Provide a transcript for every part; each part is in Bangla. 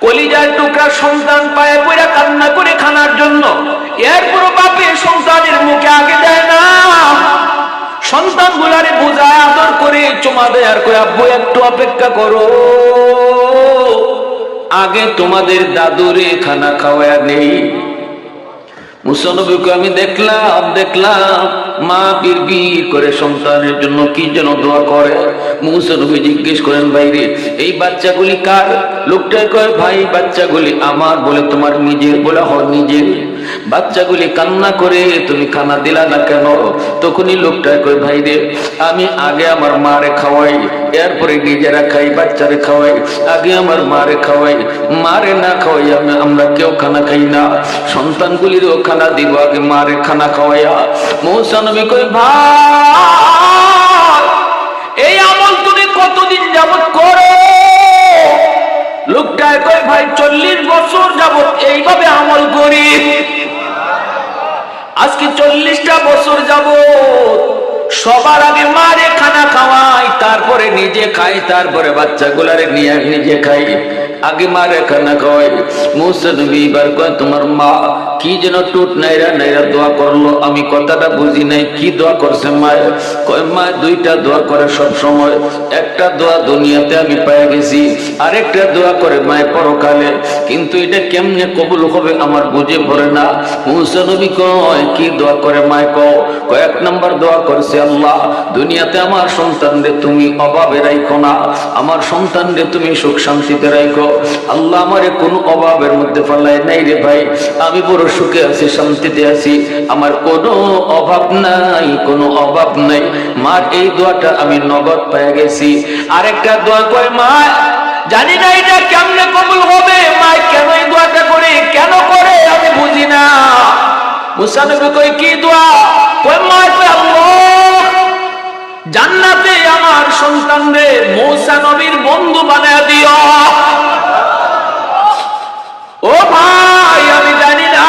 কলিজার টুকরা সন্তান পায়ে পড়া কান্না করে খানার জন্য। এরপর বাপে সন্তানের মুখে আগে না। সন্তান গুলারে বোঝায় আদর করে, চমা আর কই আব্বু, একটু অপেক্ষা করো। আগে তোমাদের দাদুরে খানা খাওয়া নেই আমি দেখলাম দেখলাম। মা বিড় করে জন্য কি যেন দোয়া করে। জিজ্ঞেস করেন এই কার? লোকটাই ভাই, বাচ্চাগুলি আমার বলে তোমার নিজের বলে হর নিজের বাচ্চাগুলি কান্না করে, তুমি খানা দিলা না কেন? তখনই লোকটাই কয়, ভাই রে, আমি আগে আমার মারে খাওয়াই, এরপরে নিজেরা খাই, বাচ্চারে খাওয়াই, আগে আমার মারে খাওয়াই, মারে না খাওয়াই, আমি আমরা কেউ খানা খাই না। সন্তানগুলিরও খানা দিব, আগে মারে খানা খাওয়াইয়া। মৌসা নবী কই ভাই, এই আমল তুমি কতদিন যাবত করো? লোকটায় কয় ভাই চল্লিশ বছর যাবত এইভাবে আমল করি। আজকে চল্লিশটা বছর যাবত সবার আগে মারে খানা খাওয়াই তারপরে নিজে খাই তারপরে বাচ্চাগুলারে নিয়ে নিজে খাই আগে মারে খানা খাওয়াই মুসা নবী কয়, তোমার মা কি যেন টুট নাইরা নাইরা দোয়া করল, আমি কথাটা বুঝি নাই, কি দোয়া করছে মায়ের? কয়, মা, দুইটা দোয়া করে সব সময়। একটা দোয়া দুনিয়াতে আমি পেয়ে গেছি, আরেকটা দোয়া করে মায়ের পরকালে। কিন্তু এটা কেমনে কবুল হবে আমার বুঝে পড়ে না। মুসা নবী কয়, কি দোয়া করে মায় কও? কয়েক নম্বর দোয়া করছে আল্লাহ, দুনিয়াতে আমার সন্তানদের তুমি অভাবে না, আমার সন্তানদের তুমি সুখ শান্তিতে আল্লাহ কোনো অভাবের মধ্যে নাই রে ভাই, আমি বড় সুখে আছি, শান্তিতে আছি, আমার কোনো অভাব নাই, কোনো অভাব নাই। মার এই দোয়াটা আমি নগদ পেয়ে গেছি। আরেকটা দোয়া কয়, মা, জানি না এটা কেমনে কবুল হবে, মা, কেন এই দোয়াটা করে, কেন করে, আমি বুঝি না। মুসানবী কই কি দোয়া? কই মা জান্নাতে আমার সন্তানরে মৌসা নবীর বন্ধু বানায় দিও। ও ভাই, আমি জানি না।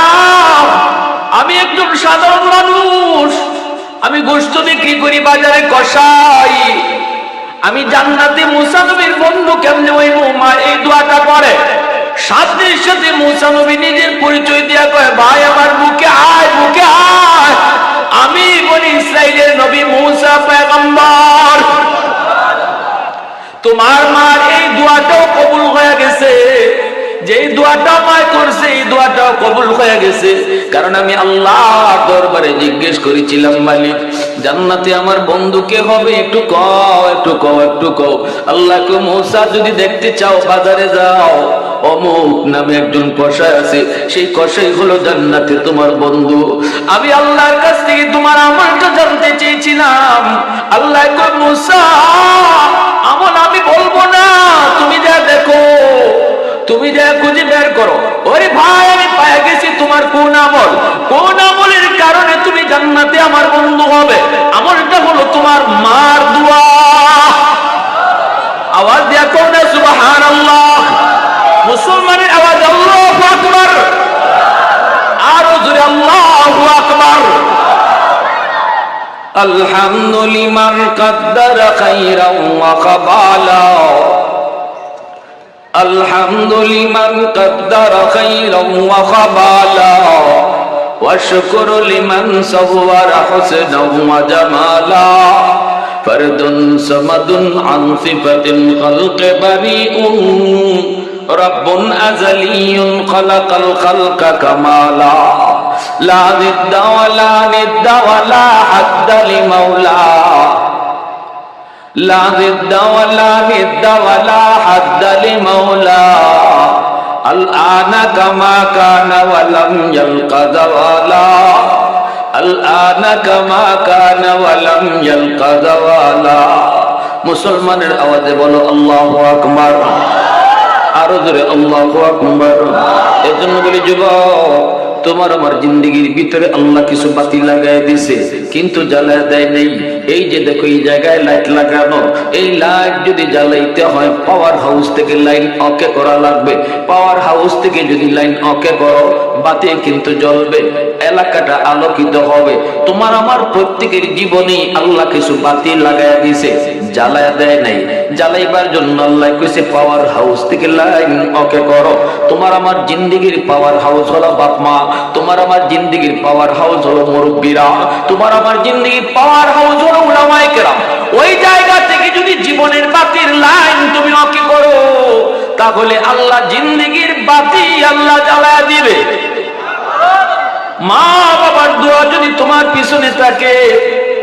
আমি একজন সাধারণ মানুষ। আমি গোস্ত বিক্রি করি বাজারে কষাই। আমি জান্নাতে মুসা নবীর বন্ধু কেমনে ওই মা, এই দোয়াটা করে সাথীর সাথে মুসা নবী নিজের পরিচয় দিয়া কয়, ভাই, আমার বুকে আয় বুকে আয়। আমি বলি ইসরায়েলের নবী মুসা পয়গম্বর তোমার মার এই দোয়াটাও কবুল হয়ে গেছে। যে দোয়াটা মায় করছে, এই দোয়াটাও কবুল হয়ে গেছে। কারণ আমি আল্লাহ দরবারে জিজ্ঞেস করেছিলাম, মালিক, জান্নাতে আমার বন্ধুকে হবে? একটু কও একটু কও একটু কও। আল্লাহকে মৌসা যদি দেখতে চাও, বাজারে যাও। অমুক নামে একজন কষাই আছে, সেই কষাই হলো জান্নাতে তোমার বন্ধু। আমি আল্লাহর কাছ থেকে তোমার আমলটা জানতে চেয়েছিলাম। আল্লাহ মুসা আমল আমি বলবো না তুমি যা দেখো তুমি যা খুঁজে বের করো ওরে ভাই আমি পায়ে গেছি তোমার কোন আমল কোন আমলের কারণে তুমি জান্নাতে আমার বন্ধু হবে আমলটা হলো তোমার মার দোয়া আওয়াজ দিয়া কোন সুবহানাল্লাহ মুসলমানের আওয়াজ আল্লাহু আকবার আরো জোরে আল্লাহু আকবার الحمد لمن قدر خيرا وقبالا. الحمد لمن قدر خيرا وقبالا والشكر لمن صور حسنا وجمالا. فرد صمد عن صفة الخلق بريء. رب أزلي خلق الخلق كمالا. لا ضد ولا ند ولا حد لمولى لا ضد ولا ند ولا حد لمولى الآن كما كان ولم يلق زوالا الآن كما كان ولم يلق زوالا মুসলমানের আওয়াজে বলো আল্লাহ আকবার আরও জোরে আল্লাহ এর জন্য বলি, যুবক, তোমার আমার জিন্দগির ভিতরে আল্লাহ কিছু বাতি লাগাই দিছে, কিন্তু জ্বালায় দেয় নেই। এই যে দেখো, এই জায়গায় লাইট লাগানো, এই লাইট যদি জ্বালাইতে হয় পাওয়ার হাউস থেকে লাইন অকে করা লাগবে। পাওয়ার হাউস থেকে যদি লাইন অকে করো, বাতি কিন্তু জ্বলবে, এলাকাটা আলোকিত হবে। তোমার আমার প্রত্যেকের জীবনে আল্লাহ কিছু বাতি লাগাই দিছে। জ্বালায় দেয় নাই। জ্বালাইবার জন্য আল্লাহ কইছে পাওয়ার হাউস থেকে লাইন ওকে করো। তোমার আমার জিন্দিগির পাওয়ার হাউস হলো বাপ মা তোমার আমার জিন্দিগির পাওয়ার হাউস হলো মুরব্বীরা, তোমার আমার জিন্দিগির পাওয়ার হাউস হলো কেরাম। ওই জায়গা থেকে যদি জীবনের বাতির লাইন তুমি ওকে করো, তাহলে আল্লাহ জিন্দিগির বাতি আল্লাহ জ্বালায় দিবে। মা দোয়া যদি তোমার পিছনে থাকে,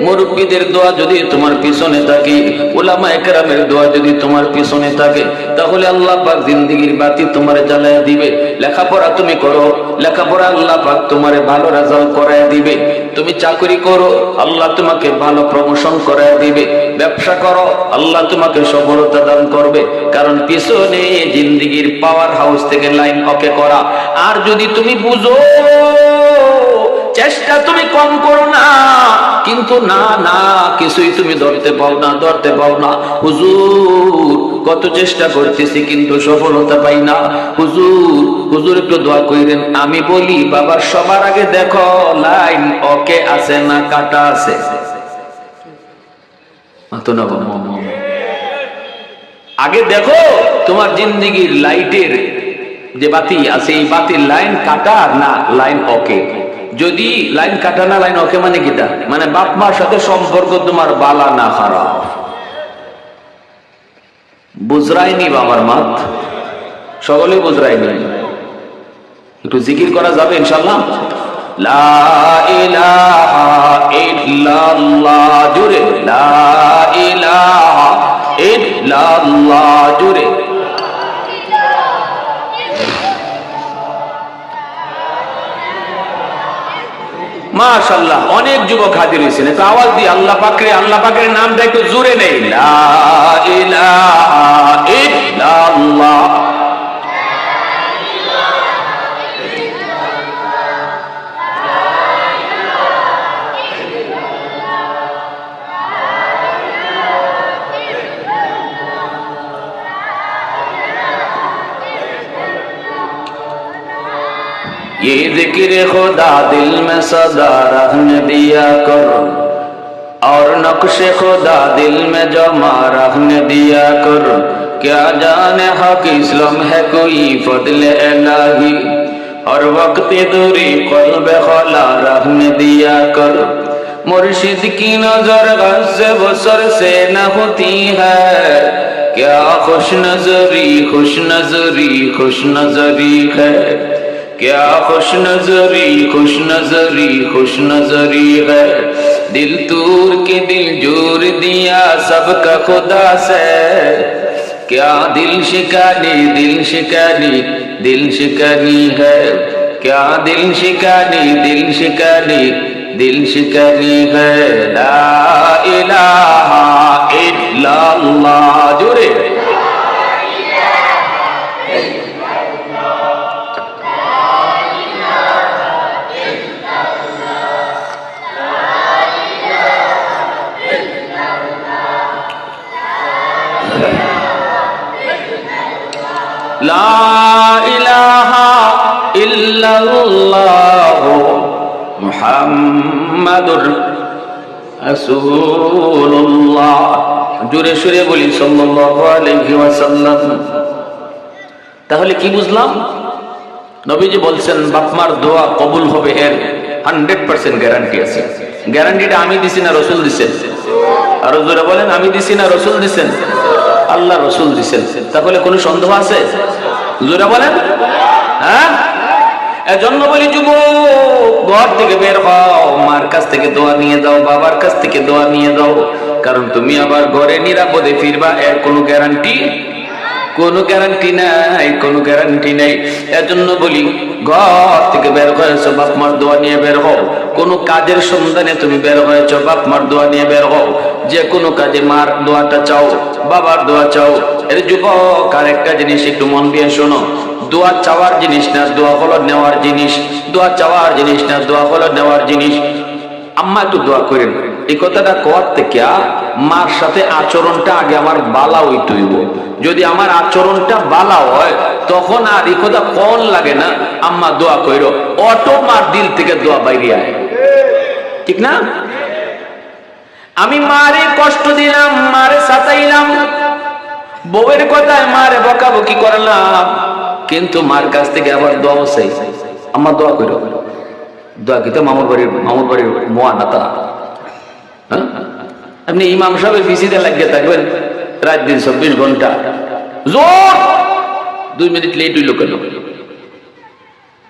মুরব্বীদের দোয়া যদি তোমার পিছনে থাকে ওলামা একরামের দোয়া যদি তোমার পিছনে থাকে, তাহলে আল্লাহ পাক জিন্দিগির বাতি তোমার জ্বালায় দিবে। লেখাপড়া তুমি করো, লেখাপড়া আল্লাহ পাক তোমার ভালো রেজাল্ট করায় দিবে। তুমি চাকরি করো, আল্লাহ তোমাকে ভালো প্রমোশন করায় দিবে। ব্যবসা করো, আল্লাহ তোমাকে সফলতা দান করবে। কারণ পিছনে জিন্দিগির পাওয়ার হাউস থেকে লাইন ওকে করা। আর যদি তুমি বুঝো চেষ্টা তুমি কম করো না। কিন্তু না না, কিছুই তুমি ধরতে পাও না, ধরতে পাও না। হুজুর, কত চেষ্টা করতেছি কিন্তু সফলতা পাই না। হুজুর হুজুর একটু দোয়া কইরেন, আমি বলি বাবার সবার আগে দেখো, লাইন ওকে আছে না কাটা আছে? বাবা। আগে দেখো, তোমার জিন্দিগির লাইটের যে বাতি আছে, এই বাতির লাইন কাটা না, লাইন ওকে? যদি লাইন কাটা না, লাইন ওকে মানে কিটা? মানে বাপ মার সাথে সম্পর্ক তোমার বালা না খারাপ। বুজরাইনি বাবার মাত? সকলে বুজরাইনি একটু জিকির করা যাবে ইনশাল্লাহ লা ইলাহা ইল্লাল্লাহ, জুরে। লা মাশাল্লাহ অনেক যুবক হাজির হয়েছেন। তো আওয়াজ দিয়ে আল্লাহ পাকরে, আল্লাহ পাকের নামটা একটু জুড়ে নেই। লা ইলাহা ইল্লাল্লাহ। یہ ذکر خدا دل میں صدا رحم دیا کرو اور نقش خدا دل میں جمع رحم دیا کرو کیا جانے حق اسلام ہے کوئی فضل الہی؟ اور وقت دوری قلب خلا رحم دیا کرو مرشد کی نظر غز و سر سے نہ ہوتی ہے کیا خوش نظری خوش نظری خوش نظری ہے؟ क्या खुश नजरी खुश नजरी खुश नजरी है। दिल तूर के दिल ज़ोर दिया, सबका खुदा से। क्या दिल शिकारी दिल शिकारी दिल शिकारी है। क्या दिल शिकारी दिल शिकारी दिल शिकारी है। ला इलाहा इल्लल्लाह জোরে সুরে বলি, সাল্লাল্লাহু তাহলে কি বুঝলাম? নবীজি বলছেন, বাপমার দোয়া কবুল হবে এর হান্ড্রেড পার্সেন্ট গ্যারান্টি আছে। গ্যারান্টিটা আমি দিছি না, রসুল দিছেন। আর জোরে বলেন, আমি দিছি না, রসুল দিছেন। আল্লাহ রসুল দিছেন। তাহলে কোনো সন্দেহ আছে? জোরে বলেন। হ্যাঁ? এজন্য বলি যুব ঘর থেকে বের হও, মার কাছ থেকে দোয়া নিয়ে দাও বাবার কাছ থেকে দোয়া নিয়ে দাও কারণ তুমি আবার ঘরে নিরাপদে ফিরবা, এর কোনো গ্যারান্টি কোনো গ্যারান্টি নাই, কোনো গ্যারান্টি নেই। এজন্য বলি, ঘর থেকে বের হয়েছো, বাপ মার দোয়া নিয়ে বের হও। কোনো কাজের সন্ধানে তুমি বের হয়েছো, বাপ মার দোয়া নিয়ে বের হও। যে কোনো কাজে মার দোয়াটা চাও, বাবার দোয়া চাও। এর যুবক আর একটা জিনিস একটু মন দিয়ে শোনো। দোয়া চাওয়ার জিনিস না, দোয়া হলো নেওয়ার জিনিস। দোয়া চাওয়ার জিনিস না, দোয়া হলো নেওয়ার জিনিস। আম্মা একটু দোয়া করেন। এই কথাটা কোয়ার থেকে মার সাথে আচরণটা আগে আমার বালা হইতে হইব। যদি আমার আচরণটা বালা হয়, তখন আর এই কথা কন লাগে না? আম্মা দোয়া কইর, অটো মার দিল থেকে দোয়া বাইরে আয়। ঠিক না? আমি মারে কষ্ট দিলাম, মারে সাতাইলাম। বউয়ের কথায় মারে বকাবকি করলাম। কিন্তু মার কাছ থেকে আবার দোয়া চাই। আমার দোয়া করো। দোয়া কিন্তু মামুর বাড়ির মামুর বাড়ির মোয়া নাতা হ্যাঁ? আপনি ইমাম সাহেবের পিসিতে লাগিয়ে থাকবেন, রাত দিন চব্বিশ ঘণ্টা। জোর! দুই মিনিট লেট হইল কেন?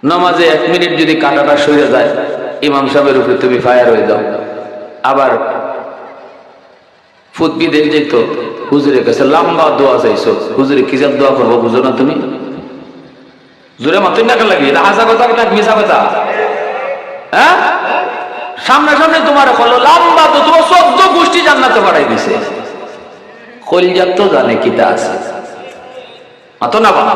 নামাজে এক মিনিট যদি কাটাটা সরে যায় ইমাম সাহেবের উপরে তুমি ফায়ার হয়ে যাও। আবার ফুটবি দেখ যেত, হুজুরের কাছে লম্বা দোয়া চাইছো। হুজুরে কি যার দোয়া করব, বুঝো না তুমি? জোরে মাতুই না লাগি এটা হাসা কথা না মিশা কথা? হ্যাঁ? সামনে সামনে তোমার হলো লম্বা তো তোমার চোদ্দ গোষ্ঠী জান্নাতে বাড়াই দিছে। কলিজাত তো জানে কিতা আছে। মাতো না বাবা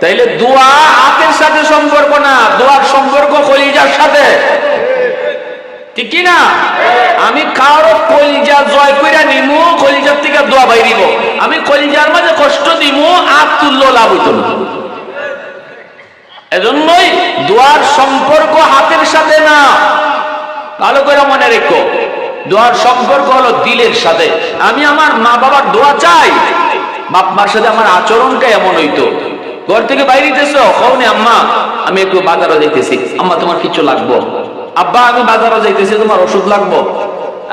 তাইলে দোয়া হাতের সাথে সম্পর্ক না, দোয়ার সম্পর্ক কলিজার সাথে। ঠিক না? আমি কারও কলিজা জয় কইরা নিমু, কলিজার থেকে দোয়া বাইরিব আমি কলিজার মাঝে কষ্ট দিমু আত তুল্য লাভ হইত না। এজন্যই দোয়ার সম্পর্ক হাতের সাথে না। ভালো করে মনে রেখো, দোয়ার সম্পর্ক হলো দিলের সাথে। আমি আমার মা বাবার দোয়া চাই। বাপ মার সাথে আমার আচরণটা এমন হইতো। ঘর থেকে বাইরে দিতেছো কৌনে আম্মা, আমি একটু বাজারে যাইতেছি। আম্মা, তোমার কিছু লাগবো? আব্বা, আমি বাজারে যাইতেছি, তোমার ওষুধ লাগবো?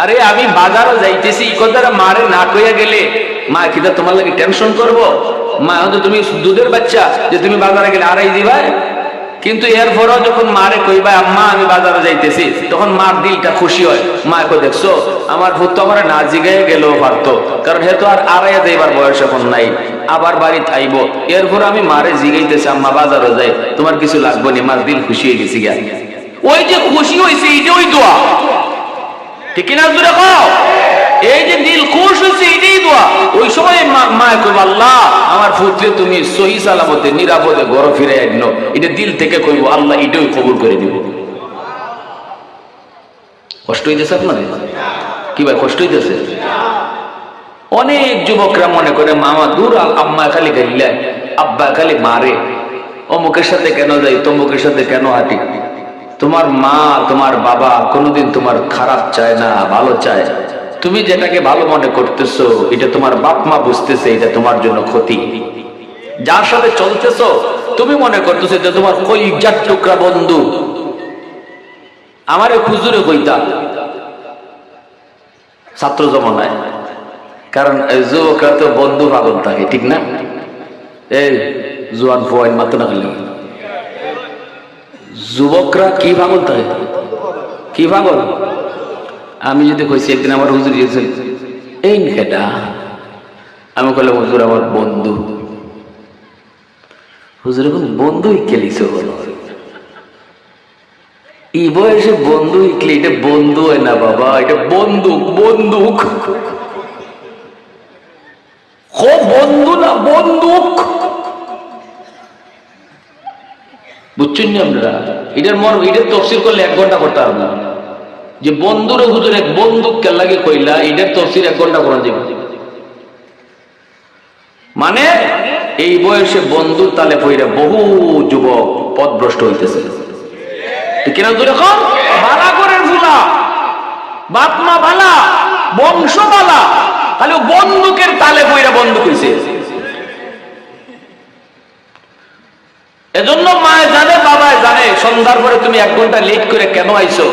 আরে, আমি বাজারে যাইতেছি, এই কথাটা মারে না কইয়া গেলে মা কিটা তোমার লাগে টেনশন করব? মা, হয়তো তুমি দুধের বাচ্চা, যে তুমি বাজারে গেলে আড়াই দিবা কিন্তু এরপরও যখন মারে কইবা আম্মা, আমি বাজারে যাইতেছি। তখন মার দিলটা খুশি হয়। মা কো দেখছ? আমার ভূত আমার না জিগাই গেলেও পারতো। কারণ হে তো আর আড়াইয়া দেবার বয়স এখন নাই। আবার বাড়ি থাইবো। এরপর আমি মারে জিগাইতেছি, আম্মা, বাজারে যাই। তোমার কিছু লাগবো নি? মার দিল খুশি হয়ে গেছি গা ওই যে খুশি হয়েছে এই যে ওই দোয়া। ঠিক কিনা জুড়ে কও? এই যে দিল খুশ হয়েছে এটাই দোয়া। ওই সময় মা কইব, আল্লাহ আমার পুত্রে তুমি সহি সালামতে, নিরাপদে ঘর ফিরে আনো এটা দিল থেকে কইব, আল্লাহ এটাই কবুল করে দিব। কষ্ট হইতেছে আপনাদের? কি ভাই, কষ্ট হইতেছে? অনেক যুবকরা মনে করে, মামা, দূর আম্মা খালি গাইলায় আব্বা খালি মারে। অমুকের সাথে কেন যাই, তমুকের সাথে কেন হাঁটি? তোমার মা, তোমার বাবা কোনোদিন তোমার খারাপ চায় না, ভালো চায়। তুমি যেটাকে ভালো মনে করতেছো, এটা তোমার বাপ মা বুঝতেছে, এটা তোমার জন্য ক্ষতি। যার সাথে চলতেছো, তুমি মনে করতেছো এটা তোমার কলিজার টুকরা বন্ধু। আমারে খুজুরে কইতা, ছাত্র জমানায়। কারণ যুবকরা তো বন্ধু পাগল থাকে, ঠিক না? এই জোয়ান ফোয়াইন মাত্র না যুবকরা কি পাগল থাকে? কি পাগল? আমি যদি কইছি, একদিন আমার হুজুর গিয়েছেন এই খেটা আমি কইলাম, হুজুর আমার বন্ধু। হুজুর এখন বন্ধু এই বয়সে বন্ধু এটা বন্ধু হয় না বাবা, এটা বন্দুক বন্দুক। বন্ধু না বন্দুক। বুঝছেন নি আপনারা? এটার মর এটার তফসিল করলে এক ঘণ্টা করতে পারব না। যে বন্ধুর হুজুর এক বন্দুক লাগে কইলা এটার তফসিল এক ঘণ্টা করা যাবে মানে এই বয়সে বন্ধুর তালে পইরা বহু যুবক পথভ্রষ্ট হইতেছে। কিনা বংশ বালা ও বন্দুকের তালে হইছে। এজন্য মা জানে বাবা জানে, সন্ধ্যার পরে তুমি এক ঘণ্টা লেট করে কেন আইছো?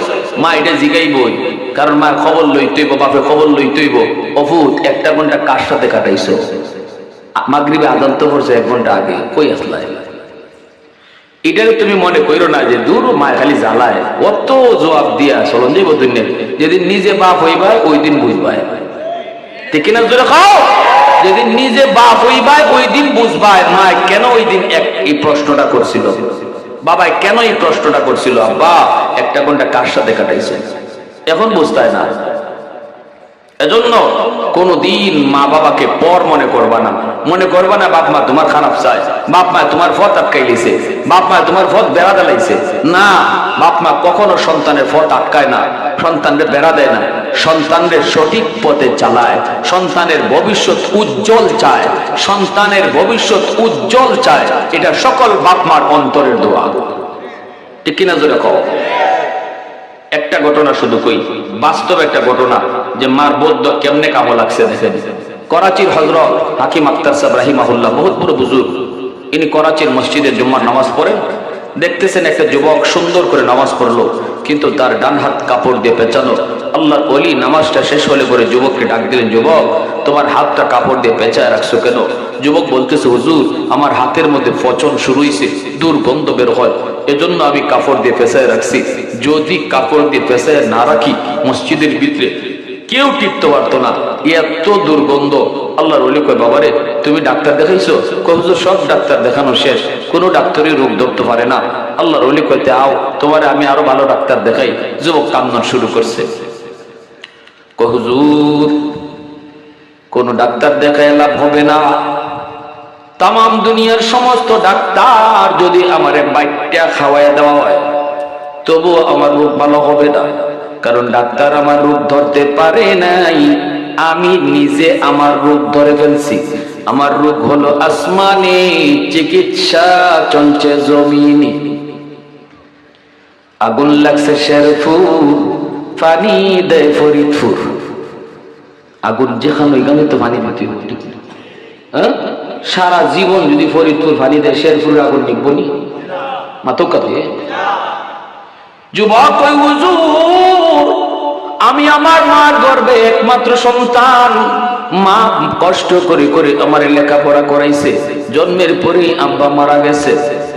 মা এটা জিগাইবই, কারণ মার খবর লইতেইব বাপের খবর লইতেইব অভূত, একটা ঘণ্টা কার সাথে কাটাইছো? মাগরিবে আদান তো পড়ছে এক ঘণ্টা আগে, কই আসলা? এটাকে তুমি মনে করো না যে দূর, মা খালি জ্বালায়। অত জবাব দিয়া চলন যাইব দুনিয়া যেদিন নিজে বাপ হইবা ওই দিন বুঝবায় ঠিক কিনা জোরে খাও যেদিন নিজে বাপ হইবাই, ওই দিন বুঝবাই। মা, কেন ওই দিন এক এই প্রশ্নটা করছিল? বাবাই কেন এই প্রশ্নটা করছিল? আব্বা, একটা ঘণ্টা কার সাথে কাটাইছে? এখন বুঝতায় না। এজন্য কোনদিন মা বাবাকে পর মনে করবা না। মনে করবা না, বাপ মা তোমার খারাপ চায়, বাপ মা তোমার ফত আটকাই লিছে, বাপ মা তোমার ফত বেড়া দেলাইছে। না, বাপ মা কখনো সন্তানের ফত আটকায় না সন্তানদের বেড়া দেয় না। সন্তানদের সঠিক পথে চালায়, সন্তানের ভবিষ্যৎ উজ্জ্বল চায়, সন্তানের ভবিষ্যৎ উজ্জ্বল চায়, এটা সকল বাপ মার অন্তরের দোয়া। ঠিক কিনা জোরে কও? একটা ঘটনা শুধু কই, বাস্তব একটা ঘটনা যে মার বৌদ্ধ কেমনে কামো লাগছে দেখেন। করাচির হজরত হাকিম আক্তার সাহেব রাহিমাহুল্লাহ, বহুত বড় বুজুর্গ। ইনি করাচির মসজিদে জুম্মার নামাজ পড়েন। দেখতেছেন একটা যুবক সুন্দর করে নামাজ পড়ল। কিন্তু তার ডান হাত কাপড় দিয়ে পেঁচানো। আল্লাহর অলি নামাজটা শেষ হলে পরে যুবককে ডাক দিলেন, যুবক, তোমার হাতটা কাপড় দিয়ে পেঁচায় রাখছো কেন? যুবক বলতেছে, হুজুর, আমার হাতের মধ্যে পচন শুরু হয়েছে দুর্গন্ধ বের হয়, এজন্য আমি কাপড় দিয়ে পেঁচায় রাখছি। যদি কাপড় দিয়ে পেঁচায় না রাখি, মসজিদের ভিতরে কেউ টিপতে পারতো না। এত দুর্গন্ধ। আল্লাহর অলি কয়, বাবারে, তুমি ডাক্তার দেখাইছো? কবজোর সব ডাক্তার দেখানো শেষ। কোনো ডাক্তারই রোগ ধরতে পারে না। আল্লাহর অলি কইতে আও, তোমারে আমি আরও ভালো ডাক্তার দেখাই। যুবক কান্না শুরু করছে। কহুজুর কোন ডাক্তার দেখায় লাভ হবে না। তাম দুনিয়ার সমস্ত ডাক্তার যদি আমার বাইকটা খাওয়াই দেওয়া হয়, তবুও আমার রোগ ভালো হবে না। কারণ ডাক্তার আমার রোগ ধরতে পারে নাই। আমি নিজে আমার রোগ ধরে ফেলছি। আমার রোগ হলো আসমানে, চিকিৎসা চলছে জমিনে। আগুন লাগছে শেরফুর পানি দেয় ফরিদপুর। আগুন যেখানে ওইখানে তো পানি হবে হ্যাঁ সারা জীবন যদি ফরিদপুর পানি দেয়, শেরপুরের আগুন নিবনি? মাতকা দিয়ে যুবক হুজুর। আমি আমার মার গর্বে একমাত্র সন্তান। মা কষ্ট করে করে আমার লেখাপড়া করাইছে। জন্মের পরে আব্বা মারা গেছে।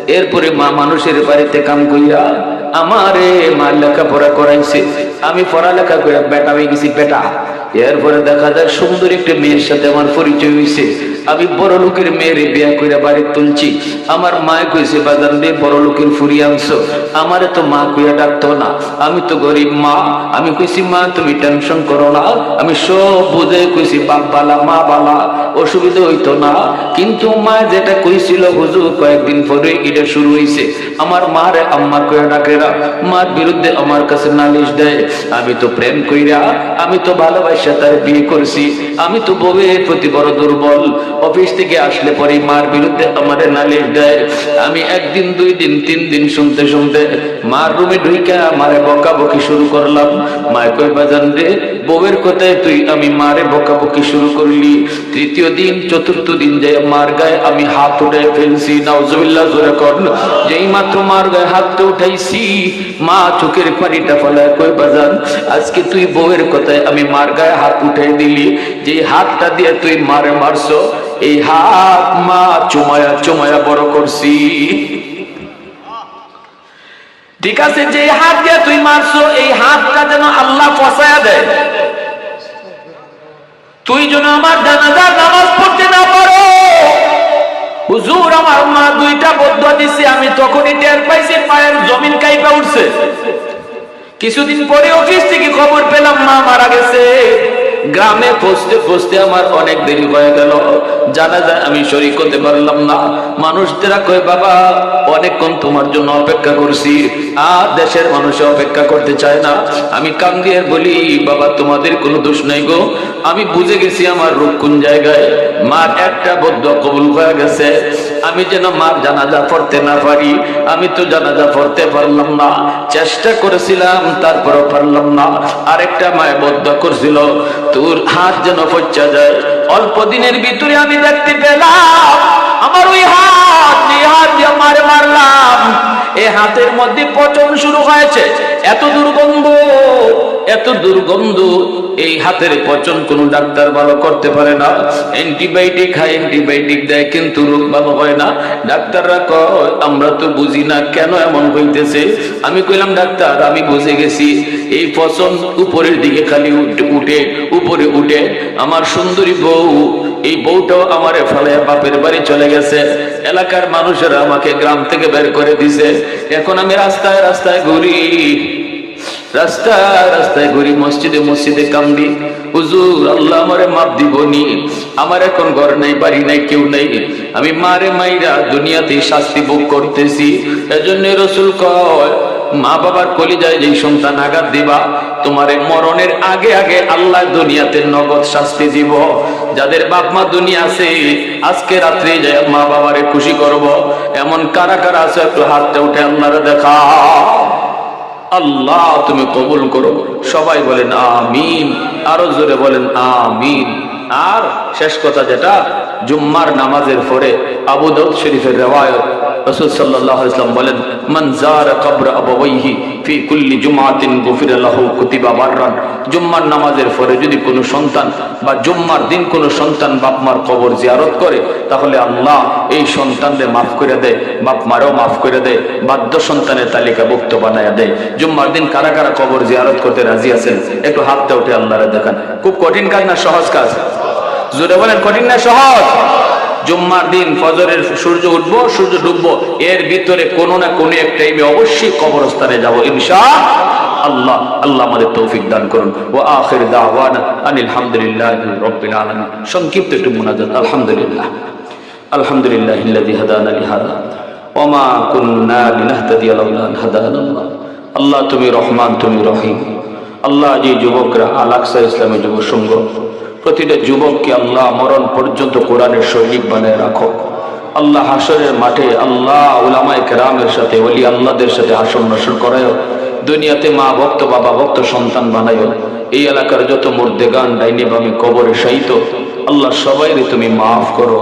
এরপরে মা মানুষের বাড়িতে কাম কইরা আমারে মা লেখাপড়া করাইছে। আমি পড়ালেখা করে বেটা হয়ে গেছি, বেটা। এরপরে দেখা যায় সুন্দর একটা মেয়ের সাথে আমার পরিচয় হয়েছে আমি বড় লোকের মেয়ের বিয়া করে বাড়ি তুলছি। আমার মায় কইছে বাজার দিয়ে বড় লোকের ফুরি আনছো। আমারে তো মা কইয়া ডাকতো না। আমি তো গরিব মা। আমি কইছি, মা, তুমি টেনশন করো না। আমি সব বুঝে কইছি, বাপ বালা, মা বালা, অসুবিধা হইতো না। কিন্তু মা যেটা কইছিল হুজুর কয়েকদিন পরে এটা শুরু হইছে। আমার মারে আম্মা কইয়া ডাকেরা মার বিরুদ্ধে আমার কাছে নালিশ দেয়, আমি তো প্রেম কইরা, আমি তো ভালোবাসা তার বিয়ে করছি। আমি তো বউয়ের প্রতি বড় দুর্বল। অফিস থেকে আসলে পরে মার বিরুদ্ধে আমারে নালিশ দেয়। আমি একদিন, দুই দিন, তিন দিন শুনতে শুনতে মার রুমে ঢুইকা মারে বকাবকি শুরু করলাম। মায় কই বাজান রে, বউয়ের কথায় তুই আমি মারে বকাবকি শুরু করলি। তৃতীয় দিন, চতুর্থ দিন যে মার গায়ে আমি হাত উঠে ফেলছি। নাউজুবিল্লাহ, জোরে কর। যেই মাত্র মার গায়ে হাতটা উঠাইছি, মা চোখের পানিটা ফলায়, কই বাজান, আজকে তুই বউয়ের কথায় আমি মার গায়ে হাত উঠে দিলি। যে হাতটা দিয়ে তুই মারে মারছো এই হাত, মা, চুমায়া চুমায়া বড় করছি। ঠিক আছে, যে হাত দিয়ে তুই মারছো, এই হাতটা যেন আল্লাহ ফসায়া দেয়। তুই যেন আমার জানাজা নামাজ পড়তে না পারো। হুজুর, আমার মা দুইটা বদ্ধ দিছে, আমি তখনই টের পাইছি, পায়ের জমিন কাইপা উঠছে। কিছুদিন পরে অফিস থেকে খবর পেলাম, মা মারা গেছে। গ্রামে পৌঁছতে পৌঁছতে আমার অনেক দেরি হয়ে গেল। জানা যায় আমি শরিক হতে পারলাম না। মানুষদেরা কয়, বাবা, অনেকক্ষণ তোমার জন্য অপেক্ষা করছি। আর দেশের মানুষ অপেক্ষা করতে চায় না। আমি কান দিয়ে বলি, বাবা, তোমাদের কোনো দোষ নাই গো। আমি বুঝে গেছি আমার রূপ কোন জায়গায়। মার একটা বদ্ধ কবুল হয়ে গেছে। আমি যেন মার জানাজা পড়তে না পারি। আমি তো জানাজা পড়তে পারলাম না। চেষ্টা করেছিলাম, তারপরও পারলাম না। আরেকটা মায় বদ্ধ করছিল। তোর হাত যেন পচা যায়। অল্প দিনের ভিতরে আমি দেখতে পেলাম, আমার ওই হাত যে হাত দিয়ে মারে মারলাম। এই হাতের মধ্যে পচন শুরু হয়েছে। এত দুর্গন্ধ এত দুর্গন্ধ, এই হাতের পচন কোন ডাক্তার ভালো করতে পারে না। অ্যান্টিবায়োটিক খায় অ্যান্টিবায়োটিক দেয়, কিন্তু রোগ ভালো হয় না। ডাক্তাররা কয়, আমরা তো বুঝি না কেন এমন হইতেছে? আমি কইলাম, ডাক্তার, আমি বুঝে গেছি। এই পচন উপরের দিকে খালি উঠে উপরে উঠে। আমার সুন্দরী বউ, এই বউটাও আমারে ফলে বাপের বাড়ি চলে গেছে। এলাকার মানুষেরা আমাকে গ্রাম থেকে বের করে দিছে। এখন আমি রাস্তায় রাস্তায় ঘুরি। রাস্তায় রাস্তায় ঘুরি, মসজিদে মসজিদে কামবি হুজুর, আল্লাহ আমারে মাপ দিবনি। আমার এখন ঘর নাই, বাড়ি নাই, কেউ নাই। আমি মারে মাইরা দুনিয়াতে শাস্তি ভোগ করতেছি। এজন্য রসুল কয় মা বাবার কলিজায় যেই সন্তান আঘাত দিবা, তোমারে মরণের আগে আগে আল্লাহ দুনিয়াতে নগদ শাস্তি দিব। যাদের বাপ মা দুনিয়া আছে, আজকে রাত্রে যায় মা বাবারে খুশি করব। এমন কারা কারা আছে, একটু হাতটা উঠে আল্লাহরে দেখা। আল্লাহ, তুমি কবুল করো। সবাই বলেন আমিন, আরও জোরে বলেন আমিন। আর শেষ কথা যেটা, জুম্মার নামাজের পরে আবু দাউদ শরীফের রেওয়ায়ত রাসূল সাল্লাল্লাহু আলাইহি বলেন, মান যারা কবর আবাওয়াইহি ফি কুল্লি জুমআতিন গুফিরা লাহু কুতিবা বাররান। জুম্মার নামাজের পরে যদি কোনো সন্তান বা জুম্মার দিন কোনো সন্তান বাপ মার কবর জিয়ারত করে, তাহলে আল্লাহ এই সন্তানদের মাফ করে দেয়, বাপ মারও মাফ করে দেয়, বাধ্য সন্তানের তালিকাভুক্ত বানায় দেয়। জুম্মার দিন কারা কারা কবর জিয়ারত করতে রাজি আছেন, একটু হাতটা উঠে আল্লাহরে দেখান। খুব কঠিন কাজ না সহজ কাজ? জোরে বলেন, কঠিন না সহজ? জুম্মার দিন ফজরের সূর্য উঠবো সূর্য ডুববো এর ভিতরে কোনো না কোনো এক টাইমে অবশ্যই কবরস্থানে যাব ইনশা আল্লাহ আল্লাহ আমাদের তৌফিক দান করুন ও আখির দাওয়ানা আনিল হামদুলিল্লাহ রাব্বিল আলামিন সংক্ষিপ্ত একটু মুনাজাত আলহামদুলিল্লাহ আলহামদুলিল্লাহ الذي هدانا لهذا وما كنا لنهتدي لولا ان هدانا الله আল্লাহ তুমি রহমান তুমি রহিম আল্লাহ যে যুবকরা আল আকসা ইসলামের যুব সংঘ প্রতিটা যুবককে আল্লাহ মরণ পর্যন্ত কোরআনের সৈনিক বানায় রাখো। আল্লাহ হাসরের মাঠে আল্লাহ উলামায় কেরামের সাথে অলি আল্লাহদের সাথে হাসন নসর করায়। দুনিয়াতে মা ভক্ত, বাবা ভক্ত, সন্তান বানায়। এই এলাকার যত মুর্দেগান, ডাইনি বামে কবরে সাহিত আল্লাহ সবাইরে তুমি মাফ করো।